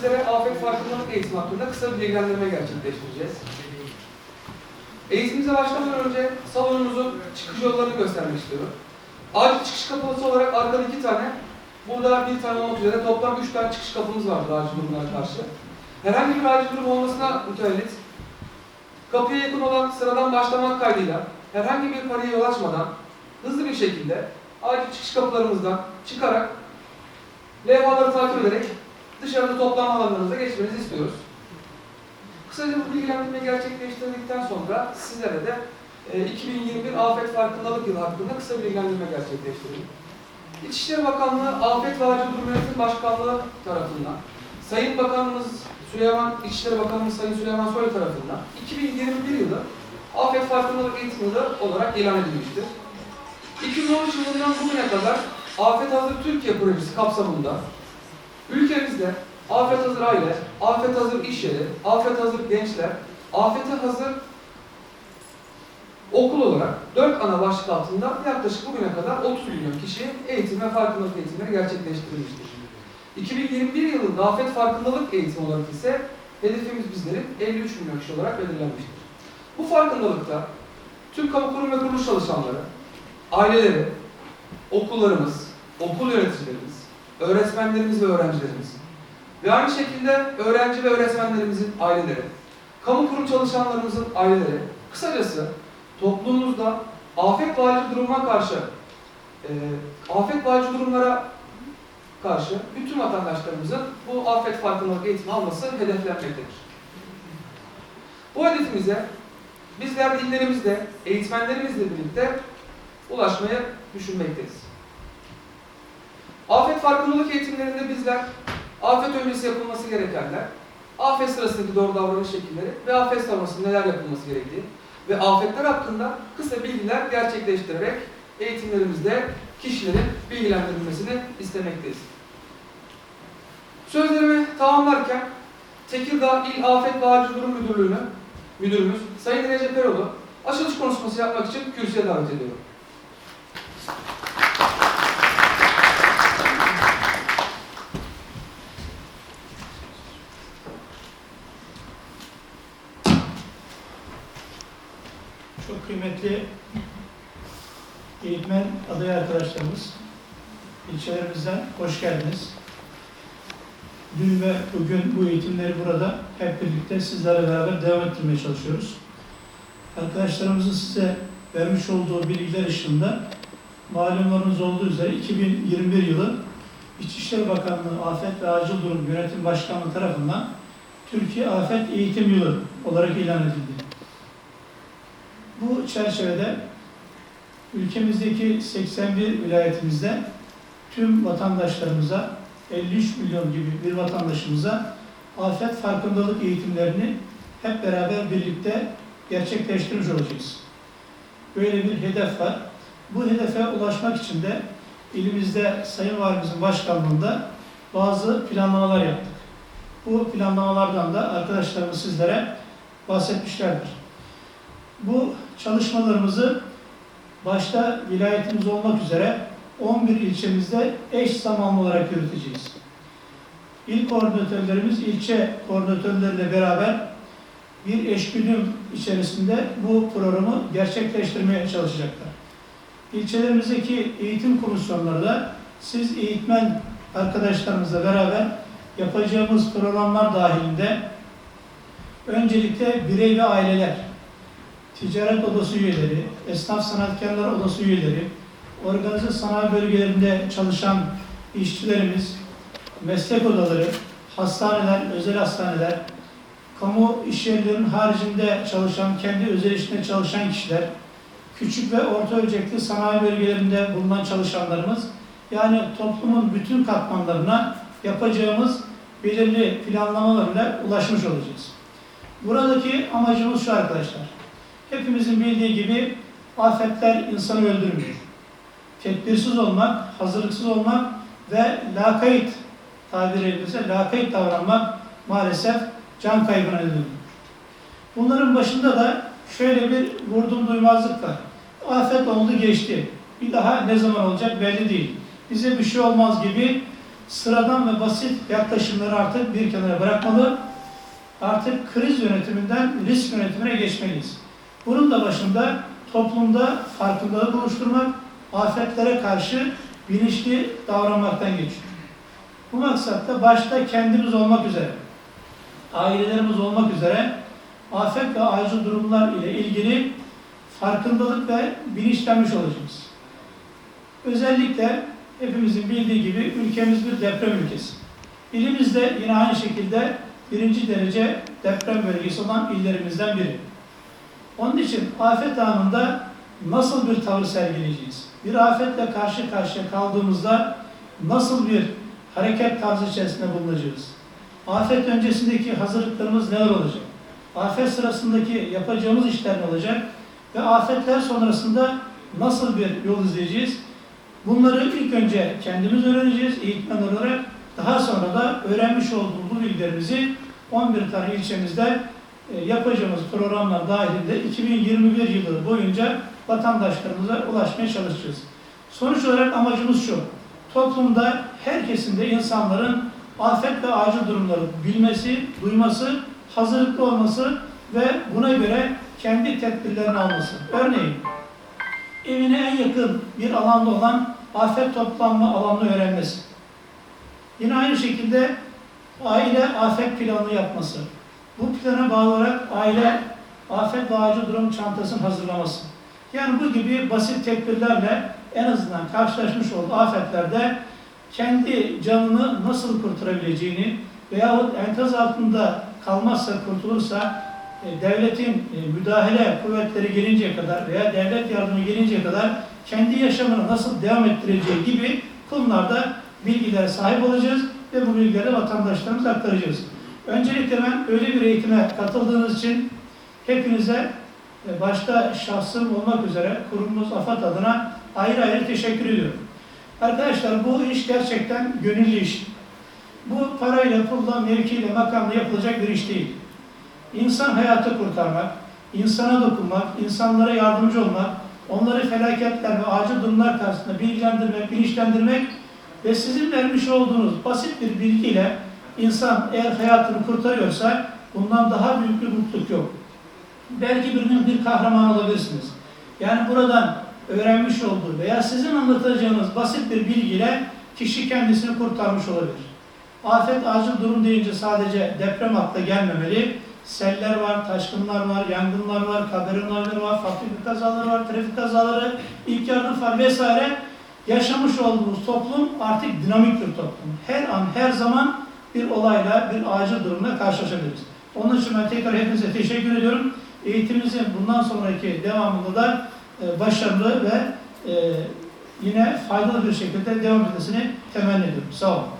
sizlere afet farkındalık eğitimi hakkında kısa bir bilgilendirme gerçekleştireceğiz. Eğitimimize başlamadan önce salonumuzun çıkış yollarını göstermek istiyorum. Acil çıkış kapısı olarak arkada iki tane, burada bir tane olmak üzere toplam üç tane çıkış kapımız vardır acil durumlara karşı. Herhangi bir acil durum olmasına mütevellit, kapıya yakın olan sıradan başlamak kaydıyla herhangi bir paraya yol açmadan hızlı bir şekilde acil çıkış kapılarımızdan çıkarak levhaları takip ederek dışarıda toplama alanlarınıza geçmenizi istiyoruz. Kısaca bu bilgilendirmeyi gerçekleştirdikten sonra sizlere de e, 2021 Afet Farkındalık Yılı hakkında kısa bilgilendirme gerçekleştirdim. İçişleri Bakanlığı Afet ve Acil Durum Yönetim Başkanlığı tarafından, Sayın Bakanımız Süleyman, İçişleri Bakanımız Sayın Süleyman Soylu tarafından 2021 yılı Afet Farkındalık Eğitim Yılı olarak ilan edilmiştir. 2013 yılından bugüne kadar Afet Hazır Türkiye projesi kapsamında ülkemizde Afet Hazır Aile, Afet Hazır İş Yeri, Afet Hazır Gençler, Afete Hazır Okul olarak dört ana başlık altında yaklaşık bugüne kadar 30 milyon kişi eğitim ve farkındalık eğitimleri gerçekleştirilmiştir. 2021 yılında afet farkındalık eğitimi olarak ise hedefimiz bizlerin 53 milyon kişi olarak belirlenmiştir. Bu farkındalıkta tüm kamu kurum ve kuruluş çalışanları, aileleri, okullarımız, okul yöneticilerimiz, öğretmenlerimiz ve öğrencilerimiz ve aynı şekilde öğrenci ve öğretmenlerimizin aileleri, kamu kurum çalışanlarımızın aileleri, kısacası toplumumuzda afet acil duruma karşı, e, afet acil durumlara karşı bütün vatandaşlarımızın bu afet farkındalık eğitimi alması hedeflenmektedir. Bu hedefimize bizler de illerimizde, eğitmenlerimizle birlikte ulaşmayı düşünmekteyiz. Afet farkındalık eğitimlerinde bizler afet öncesi yapılması gerekenler, afet sırasındaki doğru davranış şekilleri ve afet sonrasında neler yapılması gerektiği ve afetler hakkında kısa bilgiler gerçekleştirerek eğitimlerimizde kişilerin bilgilendirilmesini istemekteyiz. Sözlerimi tamamlarken Tekirdağ İl Afet ve Acil Durum Müdürlüğü'nü müdürümüz Sayın Recep Eroğlu açılış konuşması yapmak için kürsüye davet ediyorum. Çok kıymetli eğitmen aday arkadaşlarımız, ilçelerimizden hoş geldiniz. Dün ve bugün bu eğitimleri burada hep birlikte sizlerle beraber devam ettirmeye çalışıyoruz. Arkadaşlarımızın size vermiş olduğu bilgiler ışığında malumunuz olduğu üzere 2021 yılı İçişleri Bakanlığı Afet ve Acil Durum Yönetim Başkanlığı tarafından Türkiye Afet Eğitim Yılı olarak ilan edildi. Bu çerçevede ülkemizdeki 81 vilayetimizde tüm vatandaşlarımıza 53 milyon gibi bir vatandaşımıza afet farkındalık eğitimlerini hep beraber birlikte gerçekleştirmiş olacağız. Böyle bir hedef var. Bu hedefe ulaşmak için de ilimizde Sayın Valimizin başkanlığında bazı planlamalar yaptık. Bu planlamalardan da arkadaşlarımız sizlere bahsetmişlerdir. Bu çalışmalarımızı başta vilayetimiz olmak üzere 11 ilçemizde eş zamanlı olarak yürüteceğiz. İl koordinatörlerimiz ilçe koordinatörleriyle beraber bir eşgüdüm içerisinde bu programı gerçekleştirmeye çalışacaklar. İlçelerimizdeki eğitim komisyonları da siz eğitmen arkadaşlarımızla beraber yapacağımız programlar dahilinde öncelikle birey ve aileler, ticaret odası üyeleri, esnaf sanatkarlar odası üyeleri, organize sanayi bölgelerinde çalışan işçilerimiz, meslek odaları, hastaneler, özel hastaneler, kamu işyerlerinin haricinde çalışan, kendi özel işinde çalışan kişiler, küçük ve orta ölçekli sanayi bölgelerinde bulunan çalışanlarımız, yani toplumun bütün katmanlarına yapacağımız belirli planlamalarla ulaşmış olacağız. Buradaki amacımız şu arkadaşlar. Hepimizin bildiği gibi afetler insanı öldürmüyor. Tedbirsiz olmak, hazırlıksız olmak ve lakayt tabir edilirse lakayt davranmak maalesef can kaybına neden oluyor. Bunların başında da şöyle bir vurdum duymazlık var. Afet oldu geçti. Bir daha ne zaman olacak belli değil. Bize bir şey olmaz gibi sıradan ve basit yaklaşımları artık bir kenara bırakmalı. Artık kriz yönetiminden risk yönetimine geçmeliyiz. Bunun da başında toplumda farkındalık oluşturmak, afetlere karşı bilinçli davranmaktan geçiyor. Bu maksatta başta kendimiz olmak üzere, ailelerimiz olmak üzere afet ve acil durumlar ile ilgili farkındalık ve bilinçlenmiş olacağız. Özellikle hepimizin bildiği gibi ülkemiz bir deprem ülkesi. İlimizde yine aynı şekilde birinci derece deprem bölgesi olan illerimizden biri. Onun için afet anında nasıl bir tavır sergileyeceğiz? Bir afetle karşı karşıya kaldığımızda nasıl bir hareket tarzı içerisinde bulunacağız? Afet öncesindeki hazırlıklarımız neler olacak? Afet sırasındaki yapacağımız işler ne olacak? Ve afetler sonrasında nasıl bir yol izleyeceğiz? Bunları ilk önce kendimiz öğreneceğiz eğitmen olarak. Daha sonra da öğrenmiş olduğumuz bu bilgilerimizi 11 tane ilçemizde yapacağımız programlar dahilinde 2021 yılı boyunca vatandaşlarımıza ulaşmaya çalışacağız. Sonuç olarak amacımız şu. Toplumda her kesimde insanların afet ve acil durumları bilmesi, duyması, hazırlıklı olması ve buna göre kendi tedbirlerini alması. Örneğin evine en yakın bir alanda olan afet toplanma alanını öğrenmesi. Yine aynı şekilde aile afet planı yapması. Bu plana bağlı olarak aile afet ve acil durum çantasını hazırlaması. Yani bu gibi basit tedbirlerle en azından karşılaşmış olduğu afetlerde kendi canını nasıl kurtarabileceğini veyahut enkaz altında kalmazsa, kurtulursa e, devletin e, müdahale kuvvetleri gelinceye kadar veya devlet yardımı gelinceye kadar kendi yaşamını nasıl devam ettireceği gibi konularda bilgilere sahip olacağız ve bu bilgileri vatandaşlarımıza aktaracağız. Öncelikle ben öyle bir eğitime katıldığınız için hepinize e, başta şahsım olmak üzere kurumumuz AFAD adına ayrı ayrı teşekkür ediyorum. Arkadaşlar bu iş gerçekten gönüllü iş. Bu parayla, pulla, mevkiyle, makamla yapılacak bir iş değil. İnsan hayatı kurtarmak, insana dokunmak, insanlara yardımcı olmak, onları felaketler ve acil durumlar karşısında bilgilendirmek, bilinçlendirmek ve sizin vermiş olduğunuz basit bir bilgiyle insan eğer hayatını kurtarıyorsa bundan daha büyük bir mutluluk yok. Belki bir gün bir kahraman olabilirsiniz. Yani buradan öğrenmiş olduğu veya sizin anlatacağınız basit bir bilgiyle kişi kendisini kurtarmış olabilir. Afet, acil durum deyince sadece deprem akla gelmemeli. Seller var, taşkınlar var, yangınlar var, olayları var, fabrika kazaları var, trafik kazaları, ilk yardım falan vesaire. Yaşamış olduğumuz toplum artık dinamik bir toplum. Her an, her zaman bir olayla, bir acil durumla karşılaşabiliriz. Onun için ben tekrar hepinize teşekkür ediyorum. Eğitimimizin bundan sonraki devamında da e, başarılı ve e, yine faydalı bir şekilde devam etmesini temenni ediyorum. Sağ olun.